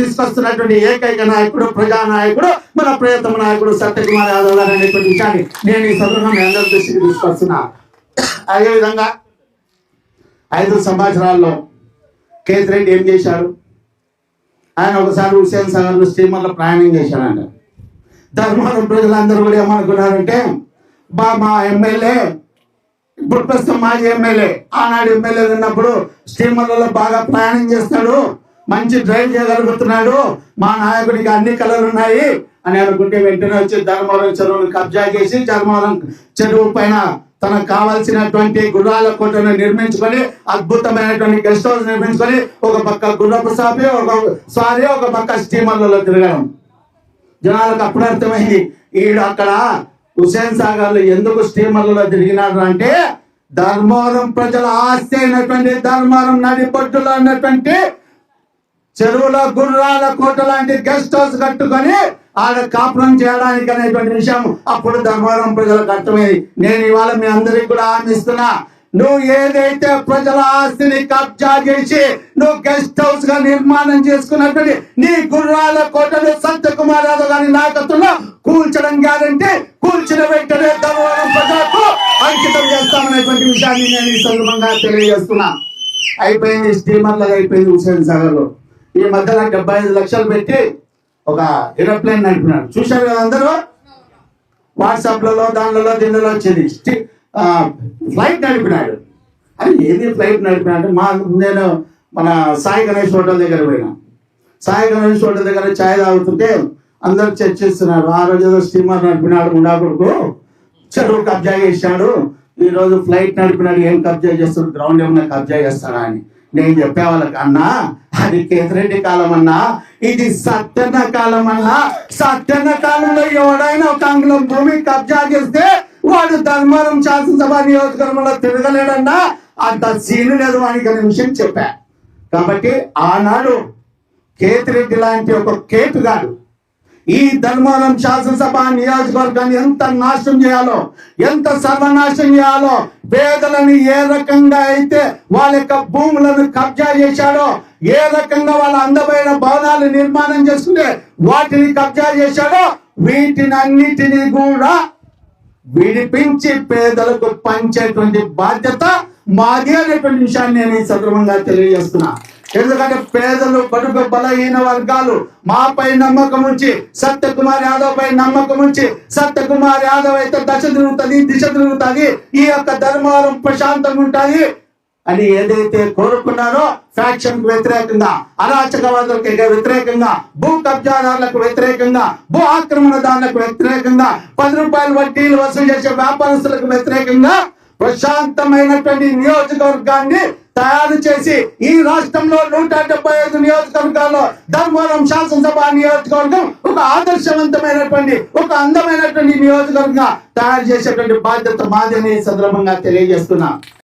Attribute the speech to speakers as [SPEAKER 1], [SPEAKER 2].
[SPEAKER 1] తీసుకొస్తున్నటువంటి ఏకైక నాయకుడు ప్రజానాయకుడు మన ప్రియతమ నాయకుడు సత్యకుమార్ యాదవ్ గారు అనేటువంటి విషయాన్ని నేను ఈ సందర్భంగా మీ అందరి దృష్టికి తీసుకొస్తున్నా. అదేవిధంగా ఐదు సంవత్సరాల్లో కేతిరెడ్డి ఏం చేశారు ఆయన ఒకసారి హుసేన్ సాగర్ స్టీమర్లో ప్రయాణం చేశారంట ధర్మవరం ప్రజలందరూ కూడా ఏమనుకున్నారంటే బా మా ఎమ్మెల్యే ఇప్పుడు ప్రస్తుతం మాజీ ఎమ్మెల్యే ఆనాడు ఎమ్మెల్యే ఉన్నప్పుడు స్టీమర్లలో బాగా ప్రయాణం చేస్తాడు. మంచి డ్రైవ్ చేయగలుగుతున్నాడు మా నాయకుడికి అన్ని కళలు ఉన్నాయి. అని అనుకుంటే వెంటనే వచ్చి ధర్మవరం చెరువును కబ్జా చేసి ధర్మవరం చెరువు పైన తనకు కావాల్సినటువంటి గుర్రాల కోటను నిర్మించుకొని అద్భుతమైనటువంటి గెస్ట్ హౌస్ నిర్మించుకొని ఒక పక్క గుర్రపు సాపి ఒక సారి ఒక పక్క స్టీమర్లలో తిరగడం. జనాలకు అప్పుడు అర్థమైంది ఈడు అక్కడ హుసేన్ సాగర్లో ఎందుకు స్టీమర్లలో తిరిగినాడు అంటే ధర్మవరం ప్రజల ఆస్తి అయినటువంటి ధర్మవరం నడిపట్టులో ఉన్నటువంటి చెరువులో గుర్రాల కోట లాంటి గెస్ట్ హౌస్ కట్టుకొని ఆడ కాపురం చేయడానికి అనేటువంటి విషయం అప్పుడు ధర్మవరం ప్రజలకు అర్థమైంది. నేను ఇవాళ మీ అందరికి కూడా హామీ నువ్వు ఏదైతే ప్రజల ఆస్తిని కబ్జా చేసి నువ్వు గెస్ట్ హౌస్గా నిర్మాణం చేసుకున్నటువంటి నీ గుర్రాల కోటలు సత్యకుమార్ యాదవ్ గారి నాయకత్వంలో కూల్చడం గ్యారంటీ కూల్చిన వెంటనే ధర్మవరం ప్రజలకు అంకితం చేస్తామనేటువంటి విషయాన్ని నేను ఈ సందర్భంగా తెలియజేస్తున్నా. అయిపోయింది స్టీమర్లుగా అయిపోయింది హుసేన్ సాగర్లో ఈ మధ్యలో డెబ్బై ఐదు లక్షలు పెట్టి ఒక ఏరోప్లేన్ నడిపినాడు. చూశారు కదా అందరూ? వాట్సాప్లలో దానిలలో దీనిలో వచ్చేది. ఫ్లైట్ నడిపినాడు. అది ఏది ఫ్లైట్ నడిపినాడు? మా నేను మన సాయి గణేష్ హోటల్ దగ్గర పోయినా. సాయి గణేష్ హోటల్ దగ్గర ఛాయ్ తాగుతుంటే అందరూ చర్చిస్తున్నారు ఆ రోజు ఏదో స్టీమర్ నడిపినాడు ఉండా కొడుకు చెరువు కబ్జా చేశాడు. ఈ రోజు ఫ్లైట్ నడిపినాడు. ఏం కబ్జా చేస్తాడు? గ్రౌండ్ ఏమన్నా కబ్జా చేస్తాడా అని. నేను చెప్పే వాళ్ళకి అన్నా అది కేతిరెడ్డి కాలం అన్నా ఇది సత్యన కాలం అన్నా సత్యన కాలంలో ఎవడైనా ఒక అంగుళం భూమి కబ్జా చేస్తే వాడు ధర్మారం శాసనసభ నియోజకవర్గంలో తిరగలేడన్నా అంత సీను లేదు వానికి అనే విషయం చెప్పా. కాబట్టి ఆనాడు కేతిరెడ్డి లాంటి ఒక కేటుగాడు ఈ ధర్మవరం శాసనసభ నియోజకవర్గాన్ని ఎంత నాశనం చేయాలో ఎంత సర్వనాశనం చేయాలో పేదలను ఏ రకంగా అయితే వాళ్ళ యొక్క భూములను కబ్జా చేశాడో ఏ రకంగా వాళ్ళ అందమైన భవనాలు నిర్మాణం చేసుకుంటే వాటిని కబ్జా చేశాడో వీటిని అన్నిటినీ కూడా విడిపించి పేదలకు పంచేటువంటి బాధ్యత మాది అనేటువంటి విషయాన్ని నేను ఈ సందర్భంగా తెలియజేస్తున్నా. ఎందుకంటే పేదలు బడుగు బలహీన వర్గాలు మాపై నమ్మకం ఉంచి సత్యకుమార్ యాదవ్ పై నమ్మకం ఉంచి సత్యకుమార్ యాదవ్ అయితే దశ తిరుగుతుంది దిశ తిరుగుతుంది ఈ యొక్క ధర్మవరం ప్రశాంతంగా ఉంటుంది అని ఏదైతే కోరుకున్నారో ఫ్యాక్షన్కు వ్యతిరేకంగా అరాచకవాదులకు వ్యతిరేకంగా భూ కబ్జాదారులకు వ్యతిరేకంగా భూ ఆక్రమణదారులకు వ్యతిరేకంగా పది రూపాయల వడ్డీలు వసూలు చేసే వ్యాపారస్తులకు వ్యతిరేకంగా ప్రశాంతమైనటువంటి నియోజకవర్గాన్ని తయారు చేసి ఈ రాష్ట్రంలో నూట డెబ్బై ఐదు నియోజకవర్గాల్లో ధర్మవరం శాసనసభ నియోజకవర్గం ఒక ఆదర్శవంతమైనటువంటి ఒక అందమైనటువంటి నియోజకవర్గంగా తయారు చేసేటువంటి బాధ్యత మాదని సందర్భంగా తెలియజేస్తున్నా.